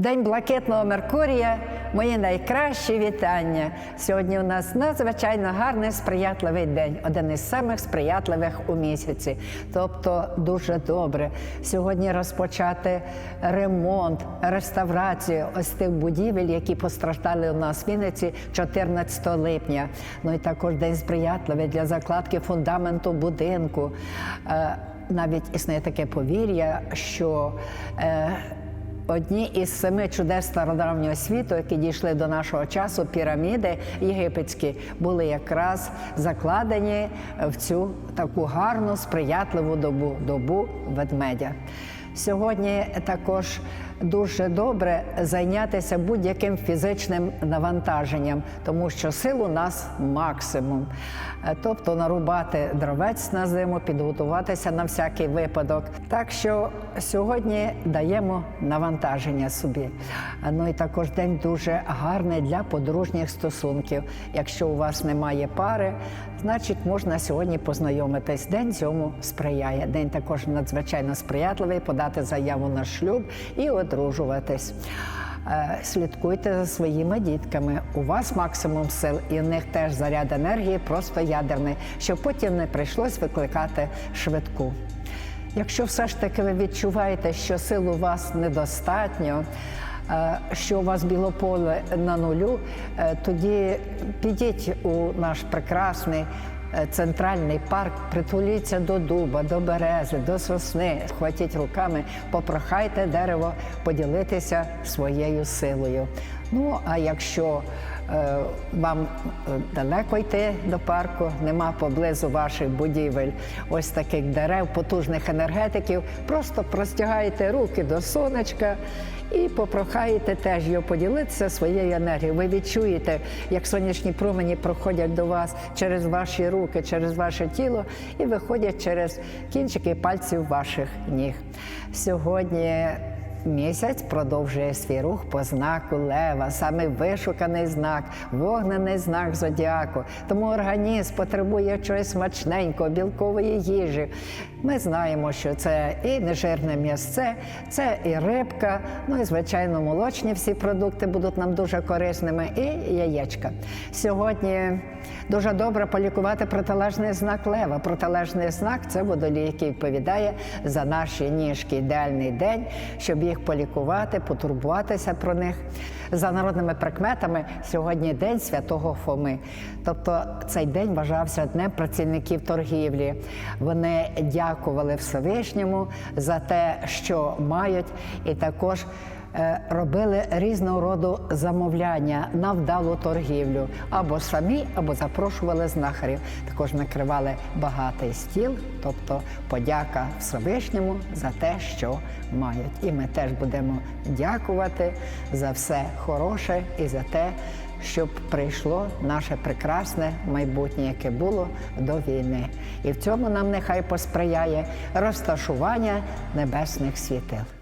День блакитного Меркурія. Мої найкращі вітання. Сьогодні у нас надзвичайно гарний сприятливий день, один із самих сприятливих у місяці. Тобто дуже добре сьогодні розпочати ремонт, реставрацію ось тих будівель, які постраждали у нас в Вінниці 14 липня. Ну і також день сприятливий для закладки фундаменту будинку. Е, Навіть існує таке повір'я, що е, Одні із семи чудес стародавнього світу, які дійшли до нашого часу, піраміди єгипетські, були якраз закладені в цю таку гарну, сприятливу добу добу ведмедя. Сьогодні також дуже добре зайнятися будь-яким фізичним навантаженням, тому що сил у нас максимум. Е, Тобто нарубати дровець на зиму, підготуватися на всякий випадок. Так що сьогодні даємо навантаження собі. Ну і також день дуже гарний для подружніх стосунків. Якщо у вас немає пари, значить можна сьогодні познайомитись. День цьому сприяє. День також надзвичайно сприятливий подати заяву на шлюб і одружуватись. Е, Слідкуйте за своїми дітками. У вас максимум сил, і в них теж заряд енергії просто ядерний, щоб потім не прийшлось викликати швидку. Якщо все ж таки ви відчуваєте, що сил у вас недостатньо, е, що у вас білополе на нулю, е, тоді підіть у наш прекрасний центральний парк, притуліться до дуба, до берези, до сосни, схватіть руками, попрохайте дерево поділитися своєю силою. Ну а якщо е, вам е, далеко йти до парку, нема поблизу ваших будівель ось таких дерев, потужних енергетиків, просто простягаєте руки до сонечка і попрохаєте теж його поділитися своєю енергією. Ви відчуєте, як сонячні промені проходять до вас через ваші руки, через ваше тіло і виходять через кінчики пальців ваших ніг. Сьогодні Місяць продовжує свій рух по знаку лева, саме вишуканий знак, вогнений знак зодіаку. Тому організм потребує чогось смачненького, білкової їжі. Ми знаємо, що це і нежирне м'ясце, це і рибка, ну і звичайно, молочні всі продукти будуть нам дуже корисними, і яєчка. Сьогодні дуже добре полікувати протилежний знак лева. Протилежний знак це водолій, який відповідає за наші ніжки. Ідеальний день, щоб їх полікувати, потурбуватися про них. За народними прикметами сьогодні день святого Фоми. Тобто цей день вважався днем працівників торгівлі. Вони дякували Всевишньому за те, що мають, і також робили різного роду замовляння на вдалу торгівлю або самі, або запрошували знахарів. Також накривали багатий стіл, тобто подяка Всевишньому за те, що мають. І ми теж будемо дякувати за все хороше і за те, щоб прийшло наше прекрасне майбутнє, яке було до війни. І в цьому нам нехай посприяє розташування небесних світил.